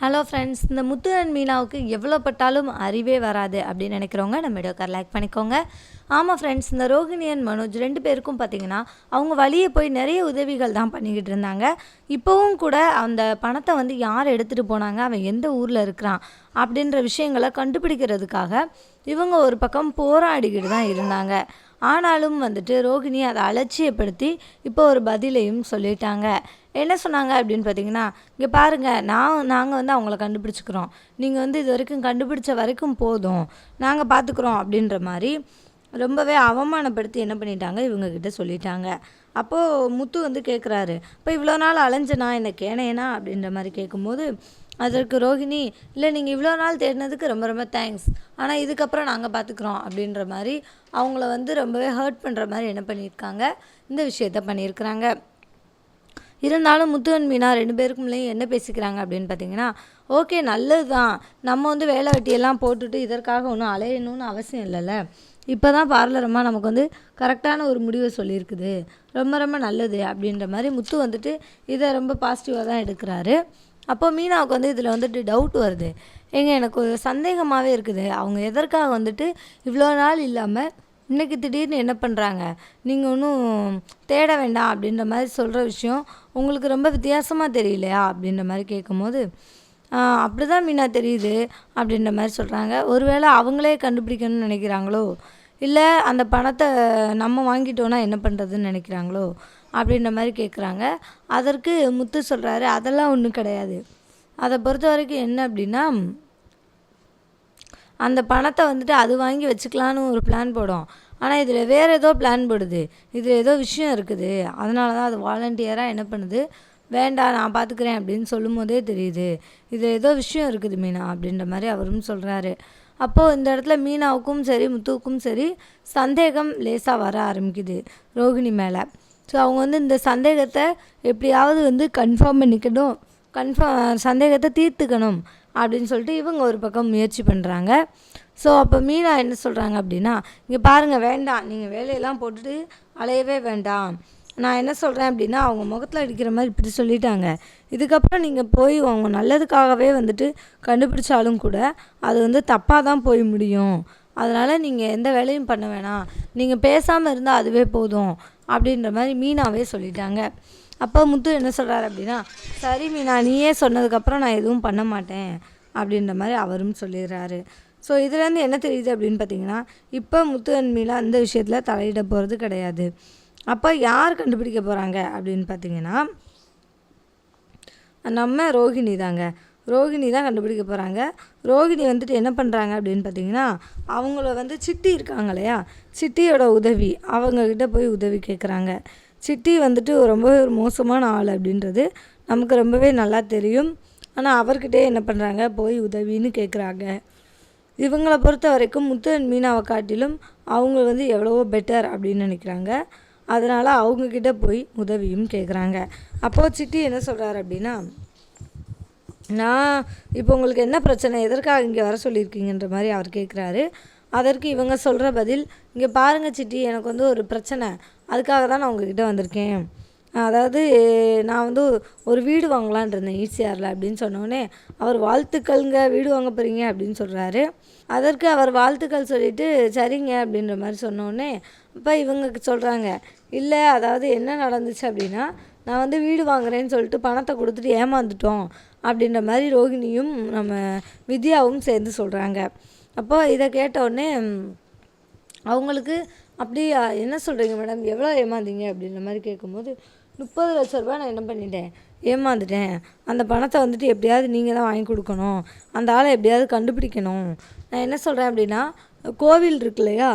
Hello friends இந்த முத்து and மீனாவுக்கு எவ்வளோ பட்டாலும் அறிவே வராது அப்படின்னு நினைக்கிறவங்க நம்ம வீடியோக்கார் லைக் பண்ணிக்கோங்க. ஆமாம் ஃப்ரெண்ட்ஸ் இந்த ரோஹிணி அண்ட் மனோஜ் ரெண்டு பேருக்கும் பார்த்தீங்கன்னா அவங்க வழியே போய் நிறைய உதவிகள் தான் பண்ணிக்கிட்டு இருந்தாங்க. இப்போவும் கூட அந்த பணத்தை வந்து யார் எடுத்துகிட்டு போனாங்க? அவன் எந்த ஊரில் இருக்கிறான்? அப்படின்ற விஷயங்களை கண்டுபிடிக்கிறதுக்காக இவங்க ஒரு பக்கம் போராடிக்கிட்டு தான் இருந்தாங்க. ஆனாலும் வந்துட்டு ரோகிணி அதை அலட்சியப்படுத்தி இப்போ ஒரு பதிலையும் சொல்லிட்டாங்க. என்ன சொன்னாங்க அப்படின்னு பார்த்தீங்கன்னா இங்கே பாருங்கள் நான் நாங்கள் வந்து அவங்கள கண்டுபிடிச்சிக்கிறோம். நீங்கள் வந்து இது வரைக்கும் கண்டுபிடிச்ச வரைக்கும் போதும். நாங்கள் பார்த்துக்குறோம் அப்படின்ற மாதிரி ரொம்பவே அவமானப்படுத்தி என்ன பண்ணிட்டாங்க இவங்கக்கிட்ட சொல்லிட்டாங்க. அப்போது முத்து வந்து கேட்குறாரு இப்போ இவ்வளோ நாள் அலைஞ்சனா என்னை கேனையனா? அப்படின்ற மாதிரி கேட்கும்போது அதற்கு ரோஹிணி இல்லை நீங்கள் இவ்வளோ நாள் தேடினதுக்கு ரொம்ப ரொம்ப தேங்க்ஸ். ஆனால் இதுக்கப்புறம் நாங்கள் பார்த்துக்குறோம் அப்படின்ற மாதிரி அவங்கள வந்து ரொம்பவே ஹர்ட் பண்ணுற மாதிரி என்ன பண்ணியிருக்காங்க இந்த விஷயத்த பண்ணியிருக்கிறாங்க. இருந்தாலும் முத்துவன் மீனா ரெண்டு பேருக்குள்ளேயும் என்ன பேசிக்கிறாங்க அப்படின்னு பார்த்தீங்கன்னா ஓகே நல்லது தான் நம்ம வந்து வேலை வெட்டியெல்லாம் போட்டுட்டு இதற்காக ஒன்றும் அலையணும்னு அவசியம் இல்லைல்ல. இப்போ தான் பார்லரம்மா நமக்கு வந்து கரெக்டான ஒரு முடிவை சொல்லியிருக்குது. ரொம்ப ரொம்ப நல்லது. அப்படின்ற மாதிரி முத்து வந்துட்டு இதை ரொம்ப பாசிட்டிவாக தான் எடுக்கிறாரு. அப்போ மீனாவுக்கு வந்து இதில் வந்துட்டு டவுட் வருது. ஏங்க எனக்கு ஒரு சந்தேகமாகவே இருக்குது. அவங்க எதற்காக வந்துட்டு இவ்வளோ நாள் இல்லாமல் இன்றைக்கி திடீர்னு என்ன பண்ணுறாங்க நீங்கள் ஒன்றும் தேட வேண்டாம். அப்படின்ற மாதிரி சொல்கிற விஷயம் உங்களுக்கு ரொம்ப வித்தியாசமாக தெரியலையா அப்படின்ற மாதிரி கேட்கும்போது அப்படி தான் மீனா தெரியுது அப்படின்ற மாதிரி சொல்கிறாங்க ஒருவேளை அவங்களே கண்டுபிடிக்கணும்னு நினைக்கிறாங்களோ இல்லை அந்த பணத்தை நம்ம வாங்கிட்டோன்னா என்ன பண்ணுறதுன்னு நினைக்கிறாங்களோ அப்படின்ற மாதிரி கேட்குறாங்க அதற்கு முத்து சொல்கிறாரு அதெல்லாம் ஒன்றும் கிடையாது. அதை பொறுத்த வரைக்கும் என்ன அப்படின்னா அந்த பணத்தை வந்துட்டு அது வாங்கி வச்சுக்கலான்னு ஒரு பிளான் போடும். ஆனால் இதில் வேறு ஏதோ பிளான் போடுது. இதில் ஏதோ விஷயம் இருக்குது. அதனால தான் அது வாலண்டியராக என்ன பண்ணுது? வேண்டாம் நான் பார்த்துக்கிறேன் அப்படின்னு சொல்லும் போதே தெரியுது. இதில் ஏதோ விஷயம் இருக்குது மீனா அப்படின்ற மாதிரி அவரும் சொல்கிறாரு அப்போது இந்த இடத்துல மீனாவுக்கும் சரி முத்துவுக்கும் சரி சந்தேகம் லேசாக வர ஆரம்பிக்குது ரோகிணி மேலே. ஸோ அவங்க வந்து இந்த சந்தேகத்தை எப்படியாவது வந்து கன்ஃபார்ம் பண்ணிக்கணும். கன்ஃபார்ம் சந்தேகத்தை தீர்த்துக்கணும் அப்படின்னு சொல்லிட்டு இவங்க ஒரு பக்கம் முயற்சி பண்ணுறாங்க ஸோ அப்போ மீனா என்ன சொல்கிறாங்க அப்படின்னா இங்கே பாருங்கள் வேண்டாம். நீங்கள் வேலையெல்லாம் போட்டுட்டு அலையவே வேண்டாம். நான் என்ன சொல்கிறேன் அப்படின்னா அவங்க முகத்தில் அடிக்கிற மாதிரி இப்படி சொல்லிட்டாங்க. இதுக்கப்புறம் நீங்கள் போய் அவங்க நல்லதுக்காகவே வந்துட்டு கண்டுபிடிச்சாலும் கூட அது வந்து தப்பாக தான் போய் முடியும். அதனால் நீங்கள் எந்த வேலையும் பண்ண வேணாம். நீங்கள் பேசாமல் இருந்தால் அதுவே போதும். அப்படின்ற மாதிரி மீனாவே சொல்லிட்டாங்க. அப்போ முத்து என்ன சொல்கிறாரு அப்படின்னா சரி மீனா நீயே சொன்னதுக்கப்புறம் நான் எதுவும் பண்ண மாட்டேன். அப்படின்ற மாதிரி அவரும் சொல்லிடுறாரு. ஸோ இதுலேருந்து என்ன தெரியுது அப்படின்னு பார்த்தீங்கன்னா இப்போ முத்து அண்ட் அந்த விஷயத்தில் தலையிட போகிறது கிடையாது. அப்போ யார் கண்டுபிடிக்க போகிறாங்க அப்படின்னு பார்த்தீங்கன்னா நம்ம ரோஹிணி தாங்க. ரோஹிணி தான் கண்டுபிடிக்க போகிறாங்க ரோஹிணி வந்துட்டு என்ன பண்ணுறாங்க அப்படின்னு பார்த்தீங்கன்னா அவங்கள வந்து சிட்டி இருக்காங்க இல்லையா? சிட்டியோட உதவி அவங்கக்கிட்ட போய் உதவி கேட்குறாங்க சிட்டி வந்துட்டு ரொம்பவே ஒரு மோசமான ஆள் அப்படின்றது நமக்கு ரொம்பவே நல்லா தெரியும். ஆனால் அவர்கிட்டே என்ன பண்ணுறாங்க போய் உதவின்னு கேட்குறாங்க இவங்களை பொறுத்த வரைக்கும் முத்து மீனாவை காட்டிலும் அவங்க வந்து எவ்வளவோ பெட்டர் அப்படின்னு நினைக்கிறாங்க. அதனால் அவங்கக்கிட்ட போய் உதவியும் கேட்குறாங்க அப்போது சிட்டி என்ன சொல்கிறாரு அப்படின்னா நான் இப்போ உங்களுக்கு என்ன பிரச்சனை? எதற்காக இங்கே வர சொல்லியிருக்கீங்கன்ற மாதிரி அவர் கேட்குறாரு அதற்கு இவங்க சொல்கிற பதில் இங்கே பாருங்கள் சிட்டி எனக்கு வந்து ஒரு பிரச்சனை. அதுக்காக தான் நான் உங்ககிட்ட வந்திருக்கேன். அதாவது நான் வந்து ஒரு வீடு வாங்கலான் இருந்தேன் ஈசிஆரில் அப்படின்னு சொன்னோடனே அவர் வாழ்த்துக்கள்ங்க வீடு வாங்க போகிறீங்க அப்படின்னு சொல்கிறாரு அதற்கு அவர் வாழ்த்துக்கள் சொல்லிவிட்டு சரிங்க அப்படின்ற மாதிரி சொன்னோடனே அப்போ இவங்க சொல்கிறாங்க இல்லை அதாவது என்ன நடந்துச்சு அப்படின்னா நான் வந்து வீடு வாங்குறேன்னு சொல்லிட்டு பணத்தை கொடுத்துட்டு ஏமாந்துட்டோம் அப்படின்ற மாதிரி ரோகிணியும் நம்ம வித்யாவும் சேர்ந்து சொல்கிறாங்க அப்போ இதை கேட்டவுடனே அவங்களுக்கு அப்படியா என்ன சொல்கிறீங்க மேடம்? எவ்வளோ ஏமாந்தீங்க? அப்படின்ற மாதிரி கேட்கும்போது முப்பது லட்ச ரூபா நான் என்ன பண்ணிட்டேன்? ஏமாந்துட்டேன். அந்த பணத்தை வந்துட்டு எப்படியாவது நீங்கள் தான் வாங்கி கொடுக்கணும். அந்த ஆளை எப்படியாவது கண்டுபிடிக்கணும். நான் என்ன சொல்கிறேன் அப்படின்னா கோவில் இருக்கு இல்லையா?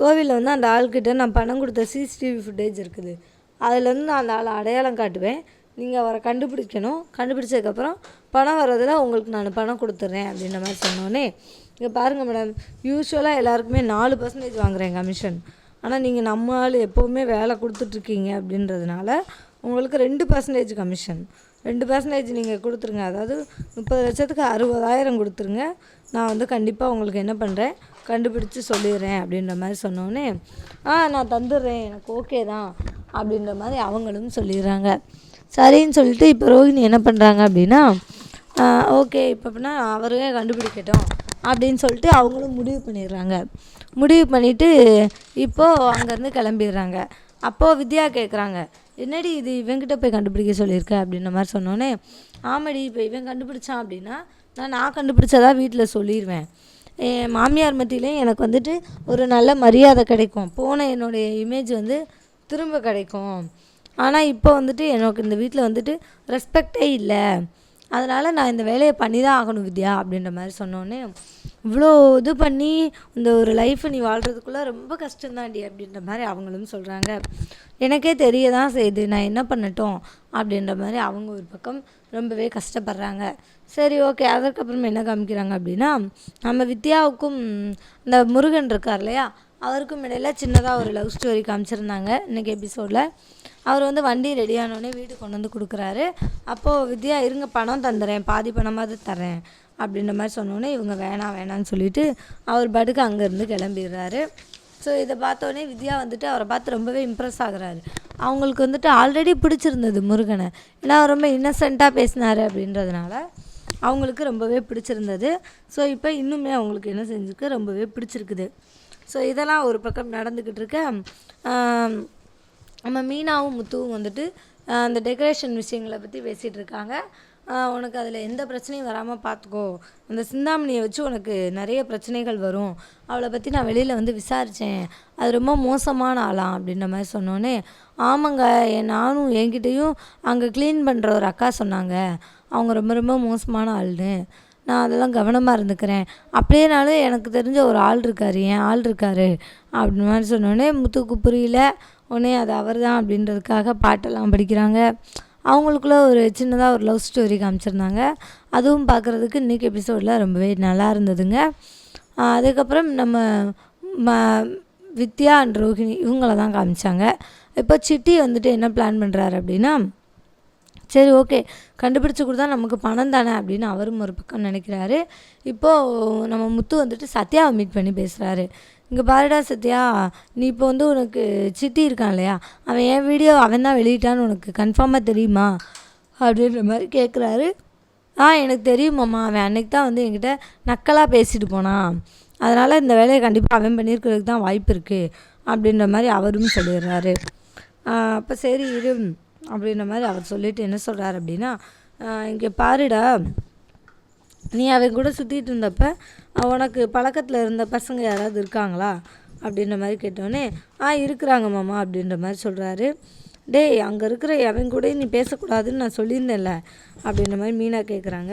கோவிலில் வந்து அந்த ஆள்கிட்ட நான் பணம் கொடுத்த சிசிடிவி ஃபுட்டேஜ் இருக்குது. அதுலேருந்து நான் அந்த ஆளை அடையாளம் காட்டுவேன். நீங்கள் அவரை கண்டுபிடிக்கணும். கண்டுபிடிச்சதுக்கப்புறம் பணம் வர்றதில் உங்களுக்கு நான் பணம் கொடுத்துட்றேன் அப்படின்ற மாதிரி சொன்னோன்னே இங்கே பாருங்கள் மேடம் யூஸ்வலாக எல்லாருக்குமே நாலு பர்சன்டேஜ் வாங்குறேன் கமிஷன் ஆனால் நீங்கள் நம்ம ஆள் எப்போவுமே வேலை கொடுத்துட்ருக்கீங்க அப்படின்றதுனால உங்களுக்கு ரெண்டு பர்சன்டேஜ் கமிஷன் ரெண்டு பர்சன்டேஜ் நீங்கள் கொடுத்துருங்க. அதாவது முப்பது லட்சத்துக்கு அறுபதாயிரம் கொடுத்துருங்க. நான் வந்து கண்டிப்பாக உங்களுக்கு என்ன பண்ணுறேன் கண்டுபிடிச்சி சொல்லிடுறேன் அப்படின்ற மாதிரி சொன்னோன்னே ஆ நான் தந்துடுறேன். எனக்கு ஓகே தான். அப்படின்ற மாதிரி அவங்களும் சொல்லிடுறாங்க. சரின்னு சொல்லிட்டு இப்போ ரோஹிணி என்ன பண்ணுறாங்க அப்படின்னா ஓகே இப்போ அப்படின்னா அவரே கண்டுபிடிக்கட்டும். அப்படின்னு சொல்லிட்டு அவங்களும் முடிவு பண்ணிடுறாங்க. முடிவு பண்ணிவிட்டு இப்போது அங்கேருந்து கிளம்பிடுறாங்க. அப்போது வித்யா கேட்குறாங்க என்னடி இது இவங்கிட்ட போய் கண்டுபிடிக்க சொல்லியிருக்க? அப்படின்ற மாதிரி சொன்னோன்னே ஆமாடி இப்போ இவன் கண்டுபிடிச்சான் அப்படின்னா நான் நான் கண்டுபிடிச்சதா வீட்டில் சொல்லிடுவேன் என் மாமியார் மத்தியிலையும் எனக்கு வந்துட்டு ஒரு நல்ல மரியாதை கிடைக்கும். போன என்னுடைய இமேஜ் வந்து திரும்ப கிடைக்கும். ஆனால் இப்போ வந்துட்டு எனக்கு இந்த வீட்டில் வந்துட்டு ரெஸ்பெக்டே இல்லை. அதனால் நான் இந்த வேலையை பண்ணி தான் ஆகணும் வித்யா அப்படின்ற மாதிரி சொன்னோன்னே இவ்வளோ இது பண்ணி இந்த ஒரு லைஃப்பை நீ வாழ்கிறதுக்குள்ளே ரொம்ப கஷ்டந்தாண்டி அப்படின்ற மாதிரி அவங்களும் சொல்கிறாங்க எனக்கே தெரிய தான் செய்யுது நான் என்ன பண்ணட்டும் அப்படின்ற மாதிரி அவங்க ஒரு பக்கம் ரொம்பவே கஷ்டப்படுறாங்க. சரி ஓகே அதற்கப்புறம் என்ன காமிக்கிறாங்க அப்படின்னா நம்ம வித்யாவுக்கும் இந்த முருகன் இருக்கார் இல்லையா அவருக்கும் இடையில சின்னதாக ஒரு லவ் ஸ்டோரி காமிச்சிருந்தாங்க இன்றைக்கி எபிசோடில் அவர் வந்து வண்டி ரெடியானோடனே வீடு வீட்டுக்கு கொண்டு வந்து கொடுக்குறாரு. அப்போது வித்யா இருங்க பணம் தந்துடுறேன் பாதி பணமாவது தரேன். அப்படின்ற மாதிரி சொன்னோன்னே இவங்க வேணாம் வேணான்னு சொல்லிட்டு அவர் பாட்டுக்கு அங்கேருந்து கிளம்பிடுறாரு. ஸோ இதை பார்த்தோன்னே வித்யா வந்துட்டு அவரை பார்த்து ரொம்பவே இம்ப்ரெஸ் ஆகுறாரு. அவங்களுக்கு வந்துட்டு ஆல்ரெடி பிடிச்சிருந்தது முருகனை. ஏன்னா அவர் ரொம்ப இன்னசென்ட்டாக பேசினார் அப்படின்றதுனால அவங்களுக்கு ரொம்பவே பிடிச்சிருந்தது. ஸோ இப்போ இன்னுமே அவங்களுக்கு என்ன செஞ்சுருக்கு? ரொம்பவே பிடிச்சிருக்குது. ஸோ இதெல்லாம் ஒரு பக்கம் நடந்துக்கிட்டு இருக்க. நம்ம மீனாவும் முத்துவும் வந்துட்டு அந்த டெக்கரேஷன் விஷயங்களை பற்றி பேசிகிட்டு இருக்காங்க. உனக்கு அதில் எந்த பிரச்சனையும் வராமல் பார்த்துக்கோ அந்த சிந்தாமணியை வச்சு உனக்கு நிறைய பிரச்சனைகள் வரும். அவளை பற்றி நான் வெளியில் வந்து விசாரித்தேன் அது ரொம்ப மோசமான ஆளாம் அப்படின்ற மாதிரி சொன்னோன்னே ஆமாங்க என் நானும் என்கிட்டயும் அங்கே க்ளீன் பண்ணுற ஒரு அக்கா சொன்னாங்க. அவங்க ரொம்ப ரொம்ப மோசமான ஆள்னு. நான் அதெல்லாம் கவனமாக இருந்துக்கிறேன். அப்படியேனாலும் எனக்கு தெரிஞ்ச ஒரு ஆள் இருக்கார் என் ஆள் இருக்கார். அப்படின்னு மாதிரி சொன்னோடனே முத்துக்கு புரியல. உடனே அது அவர் தான் அப்படின்றதுக்காக பாட்டெல்லாம் படிக்கிறாங்க. அவங்களுக்குள்ள ஒரு சின்னதாக ஒரு லவ் ஸ்டோரி காமிச்சிருந்தாங்க. அதுவும் பார்க்குறதுக்கு இன்றைக்கி எபிசோடில் ரொம்பவே நல்லா இருந்ததுங்க. அதுக்கப்புறம் நம்ம ம வித்யா அண்ட் ரோஹிணி இவங்கள தான் காமிச்சாங்க. இப்போ சிட்டி வந்துட்டு என்ன பிளான் பண்ணுறாரு அப்படின்னா சரி ஓகே கண்டுபிடிச்சி கொடுத்தா நமக்கு பணம் தானே அப்படின்னு அவரும் ஒரு பக்கம் நினைக்கிறாரு. இப்போது நம்ம முத்து வந்துட்டு சத்யாவை மீட் பண்ணி பேசுகிறாரு இங்கே பாருடா சத்யா நீ இப்போ வந்து உனக்கு சித்தி இருக்கான் இல்லையா? அவன் என் வீடியோ அவன் தான் வெளியிட்டான்னு உனக்கு கன்ஃபார்மாக தெரியுமா? அப்படின்ற மாதிரி கேட்குறாரு ஆ எனக்கு தெரியுமாம்மா அவன் அன்னைக்கு தான் வந்து என்கிட்ட நக்கலாக பேசிட்டு போனான் அதனால் இந்த வேலையை கண்டிப்பாக அவன் பண்ணியிருக்கிறதுக்கு தான் வாய்ப்பு இருக்குது அப்படின்ற மாதிரி அவரும் சொல்லிடுறாரு. அப்போ சரி இரு. அப்படின்ற மாதிரி அவர் சொல்லிவிட்டு என்ன சொல்கிறார் அப்படின்னா இங்கே பாருடா. நீ அவன் கூட சுற்றிட்டு இருந்தப்ப உனக்கு பழக்கத்தில் இருந்த பசங்க யாராவது இருக்காங்களா? அப்படின்ற மாதிரி கேட்டோடனே ஆ இருக்கிறாங்க மாமா அப்படின்ற மாதிரி சொல்கிறாரு டேய் அங்கே இருக்கிற அவன் கூட நீ பேசக்கூடாதுன்னு நான் சொல்லியிருந்தேன்ல அப்படின்ற மாதிரி மீனா கேட்குறாங்க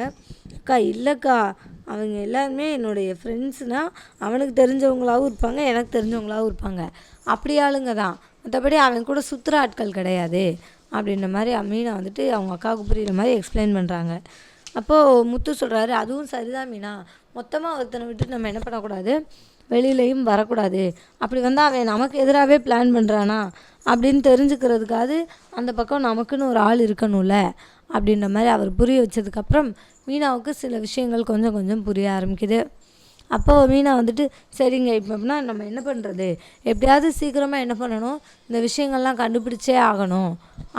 அக்கா இல்லைக்கா. அவங்க எல்லாருமே என்னுடைய ஃப்ரெண்ட்ஸ்னால் அவனுக்கு தெரிஞ்சவங்களாகவும் இருப்பாங்க எனக்கு தெரிஞ்சவங்களாகவும் இருப்பாங்க. அப்படி ஆளுங்க தான். மற்றபடி அவன் கூட சுற்றுற ஆட்கள் கிடையாது அப்படின்ற மாதிரி மீனா வந்துட்டு அவங்க அக்காவுக்கு புரியுற மாதிரி எக்ஸ்பிளைன் பண்ணுறாங்க அப்போது முத்து சொல்கிறாரு அதுவும் சரிதான் மீனா. மொத்தமாக ஒருத்தனை விட்டு நம்ம என்ன பண்ணக்கூடாது? வெளியிலையும் வரக்கூடாது. அப்படி வந்தால் அவன் நமக்கு எதிராகவே பிளான் பண்ணுறானா அப்படின்னு தெரிஞ்சுக்கிறதுக்காவது அந்த பக்கம் நமக்குன்னு ஒரு ஆள் இருக்கணும்ல. அப்படின்ற மாதிரி அவர் புரிய வச்சதுக்கப்புறம் மீனாவுக்கு சில விஷயங்கள் கொஞ்சம் கொஞ்சம் புரிய ஆரம்பிக்குது. அப்போ மீனா வந்துட்டு சரிங்க இப்போ நம்ம என்ன பண்ணுறது எப்படியாவது சீக்கிரமாக என்ன பண்ணணும்? இந்த விஷயங்கள்லாம் கண்டுபிடிச்சே ஆகணும்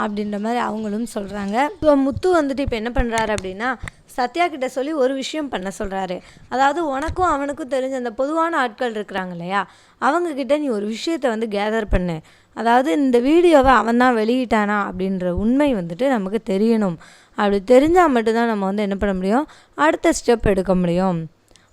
அப்படின்ற மாதிரி அவங்களும் சொல்கிறாங்க இப்போ முத்து வந்துட்டு இப்போ என்ன பண்ணுறாரு அப்படின்னா சத்யா கிட்ட சொல்லி ஒரு விஷயம் பண்ண சொல்கிறாரு அதாவது உனக்கும் அவனுக்கும் தெரிஞ்ச அந்த பொதுவான ஆட்கள் இருக்கிறாங்க இல்லையா? அவங்கக்கிட்ட நீ ஒரு விஷயத்தை வந்து கேதர் பண்ணு. அதாவது இந்த வீடியோவை அவன் தான் வெளியிட்டானா அப்படின்ற உண்மை வந்துட்டு நமக்கு தெரியணும். அப்படி தெரிஞ்சால் மட்டும்தான் நம்ம வந்து என்ன பண்ண முடியும்? அடுத்த ஸ்டெப் எடுக்க முடியும்.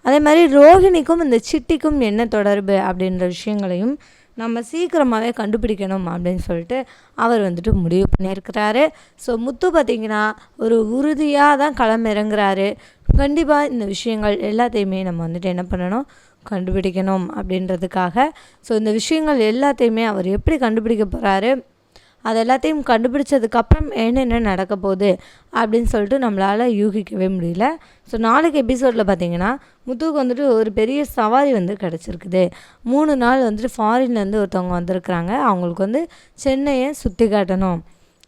அதே மாதிரி ரோஹிணிக்கும் இந்த சிட்டிக்கும் என்ன தொடர்பு அப்படின்ற விஷயங்களையும் நம்ம சீக்கிரமாகவே கண்டுபிடிக்கணும் அப்படின்னு சொல்லிட்டு அவர் வந்துட்டு முடிவு பண்ணியிருக்கிறாரு. ஸோ முத்து பார்த்திங்கன்னா ஒரு உறுதியாக தான் களமிறங்குறாரு. கண்டிப்பாக இந்த விஷயங்கள் எல்லாத்தையுமே நம்ம வந்துட்டு என்ன பண்ணணும்? கண்டுபிடிக்கணும் அப்படின்றதுக்காக. ஸோ இந்த விஷயங்கள் எல்லாத்தையுமே அவர் எப்படி கண்டுபிடிக்க போகிறாரு அது எல்லாத்தையும் கண்டுபிடிச்சதுக்கப்புறம் என்னென்ன நடக்க போகுது அப்படின்னு சொல்லிட்டு நம்மளால் யூகிக்கவே முடியல. ஸோ நாளைக்கு எபிசோடில் பார்த்தீங்கன்னா முத்துவுக்கு வந்துட்டு ஒரு பெரிய சவாரி வந்து கிடச்சிருக்குது. மூணு நாள் வந்துட்டு ஃபாரின்லேருந்து ஒருத்தவங்க வந்திருக்கிறாங்க. அவங்களுக்கு வந்து சென்னையை சுற்றி காட்டணும்.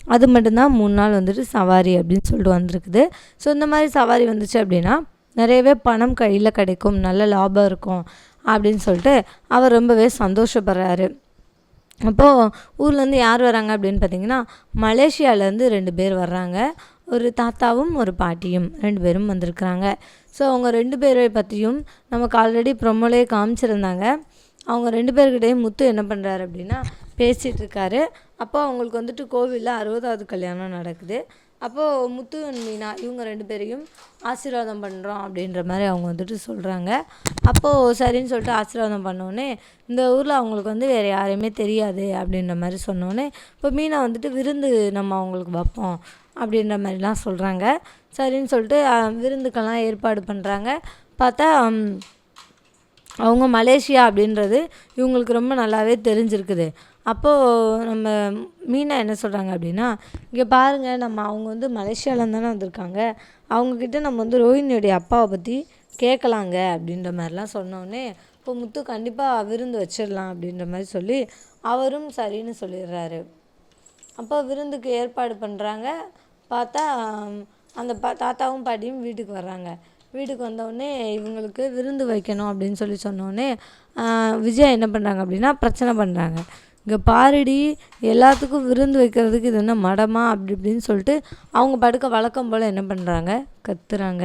அது மட்டும்தான் மூணு நாள் வந்துட்டு சவாரி அப்படின்னு சொல்லிட்டு வந்திருக்குது. ஸோ இந்த மாதிரி சவாரி வந்துச்சு அப்படின்னா நிறையவே பணம் கையில் கிடைக்கும். நல்ல லாபம் இருக்கும் அப்படின்னு சொல்லிட்டு அவர் ரொம்பவே சந்தோஷப்படுறாரு. அப்போது ஊர்லேருந்து யார் வராங்க அப்படின்னு பார்த்தீங்கன்னா மலேசியாவிலேருந்து ரெண்டு பேர் வர்றாங்க. ஒரு தாத்தாவும் ஒரு பாட்டியும் ரெண்டு பேரும் வந்திருக்கிறாங்க. ஸோ அவங்க ரெண்டு பேரை பற்றியும் நமக்கு ஆல்ரெடி ப்ரொமோலே காமிச்சிருந்தாங்க. அவங்க ரெண்டு பேர்கிட்டையும் முத்து என்ன பண்ணுறாரு அப்படின்னா பேசிகிட்டு இருக்காரு அப்போ அவங்களுக்கு வந்துட்டு கோவிலில் அறுபதாவது கல்யாணம் நடக்குது. அப்போது முத்து மீனா இவங்க ரெண்டு பேரையும் ஆசீர்வாதம் பண்ணுறோம் அப்படின்ற மாதிரி அவங்க வந்துட்டு சொல்கிறாங்க அப்போது சரின்னு சொல்லிட்டு ஆசீர்வாதம் பண்ணோடனே இந்த ஊரில் அவங்களுக்கு வந்து வேறு யாரையுமே தெரியாது அப்படின்ற மாதிரி சொன்னோடனே இப்போ மீனா வந்துட்டு விருந்து நம்ம அவங்களுக்கு வைப்போம் அப்படின்ற மாதிரிலாம் சொல்கிறாங்க சரின்னு சொல்லிட்டு விருந்துக்கெல்லாம் ஏற்பாடு பண்ணுறாங்க பார்த்தா அவங்க மலேசியா அப்படின்றது இவங்களுக்கு ரொம்ப நல்லாவே தெரிஞ்சிருக்குது. அப்போது நம்ம மீனா என்ன சொல்கிறாங்க அப்படின்னா இங்கே பாருங்கள் நம்ம அவங்க வந்து மலேசியாவிலேருந்து தானே வந்திருக்காங்க. அவங்கக்கிட்ட நம்ம வந்து ரோஹிணியோடைய அப்பாவை பற்றி கேட்கலாங்க அப்படின்ற மாதிரிலாம் சொன்னோடனே இப்போ முத்து கண்டிப்பாக விருந்து வச்சிடலாம் அப்படின்ற மாதிரி சொல்லி அவரும் சரின்னு சொல்லிடுறாரு. அப்போ விருந்துக்கு ஏற்பாடு பண்ணுறாங்க பார்த்தா அந்த பா தாத்தாவும் பாட்டியும் வீட்டுக்கு வர்றாங்க. வீட்டுக்கு வந்தோடனே இவங்களுக்கு விருந்து வைக்கணும் அப்படின்னு சொல்லி சொன்னோடனே விஜயா என்ன பண்ணுறாங்க அப்படின்னா பிரச்சனை பண்ணுறாங்க இங்கே பாருடி எல்லாத்துக்கும் விருந்து வைக்கிறதுக்கு இது என்ன மடமா அப்படி இப்படின்னு சொல்லிட்டு அவங்க படுக்க வழக்கம் போல் என்ன பண்ணுறாங்க கத்துறாங்க.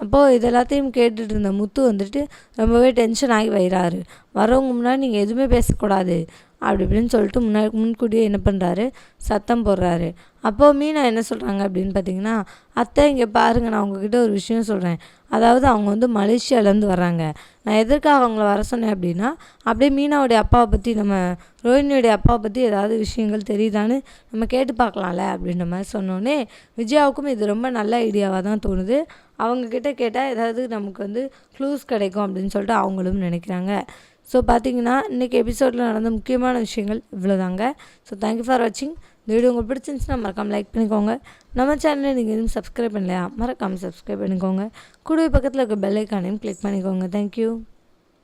அப்போது இது எல்லாத்தையும் கேட்டுட்டு இருந்த முத்து வந்துட்டு ரொம்பவே டென்ஷன் ஆகி வயிறாரு வரவங்க முன்னாடி நீங்கள் எதுவுமே பேசக்கூடாது. அப்படி இப்படின்னு சொல்லிட்டு முன்னாடி முன்கூட்டியே என்ன பண்ணுறாரு சத்தம் போடுறாரு. அப்போது மீனா என்ன சொல்கிறாங்க அப்படின்னு பார்த்தீங்கன்னா அத்தை இங்கே பாருங்கள் நான் உங்ககிட்ட ஒரு விஷயம் சொல்கிறேன் அதாவது அவங்க வந்து மலேசியாவிலேருந்து வர்றாங்க. நான் எதற்காக அவங்கள வர சொன்னேன் அப்படின்னா அப்படியே மீனாவுடைய அப்பாவை பற்றி நம்ம ரோஹினியுடைய அப்பாவை பற்றி ஏதாவது விஷயங்கள் தெரியுதான்னு நம்ம கேட்டு பார்க்கலாம்ல அப்படின்ற மாதிரி சொன்னோன்னே விஜயாவுக்கும் இது ரொம்ப நல்ல ஐடியாவாக தான் தோணுது. அவங்கக்கிட்ட கேட்டால் ஏதாவது நமக்கு வந்து க்ளூஸ் கிடைக்கும் அப்படின்னு சொல்லிட்டு அவங்களும் நினைக்கிறாங்க. ஸோ பார்த்தீங்கன்னா இன்றைக்கி எபிசோடில் நடந்த முக்கியமான விஷயங்கள் இவ்வளோதாங்க ஸோ தேங்க்யூ ஃபார் வாட்சிங் இந்த வீடியோ உங்களுக்கு பிடிச்சிருந்துச்சுன்னா மறக்காமல் லைக் பண்ணிக்கோங்க. நம்ம சேனலில் நீங்கள் எதுவும் சப்ஸ்கிரைப் பண்ணலையா மறக்காமல் சப்ஸ்கிரைப் பண்ணிக்கோங்க. கூடவே பக்கத்தில் இருக்க பெல் ஐக்கானையும் கிளிக் பண்ணிக்கோங்க. தேங்க்யூ